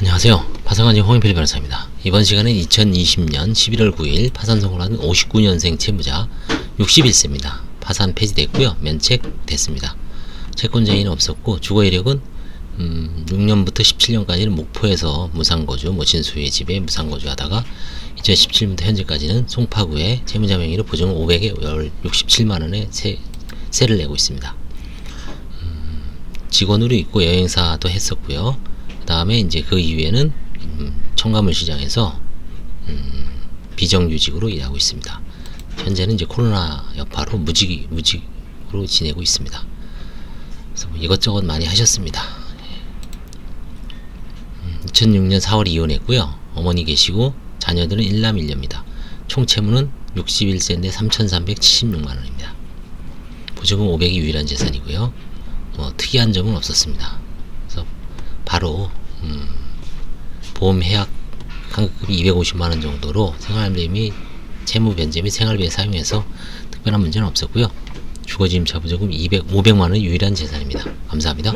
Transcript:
안녕하세요. 파산관님 홍인필 변호사입니다. 이번 시간은 2020년 11월 9일 파산 선고를 한 59년생 채무자 61세입니다. 파산 폐지됐고요. 면책 됐습니다. 채권자인은 없었고 주거 이력은 음, 6년부터 17년까지는 목포에서 무상거주, 모친수의 집에 무상거주 하다가 2017년부터 현재까지는 송파구에 채무자 명의로 보증 500에 67만 원의 세, 세를 내고 있습니다. 직원으로 있고 여행사도 했었고요. 그 다음에 이제 그 이후에는 음, 청가물 시장에서 음, 비정규직으로 일하고 있습니다. 현재는 이제 코로나 여파로 무직 무직으로 지내고 있습니다. 그래서 뭐 이것저것 많이 하셨습니다. 음, 2006년 4월 이혼했고요. 어머니 계시고 자녀들은 1남 1녀입니다. 총 채무는 61세인데 3,376만 원입니다. 보증금 500이 유일한 재산이고요. 뭐 특이한 점은 없었습니다. 바로 음, 보험 해약 환급금이 250만 원 정도로 생활비 및 채무 변제 및 생활비에 사용해서 특별한 문제는 없었고요. 주거지임차 보증금 200, 500만 원 유일한 재산입니다. 감사합니다.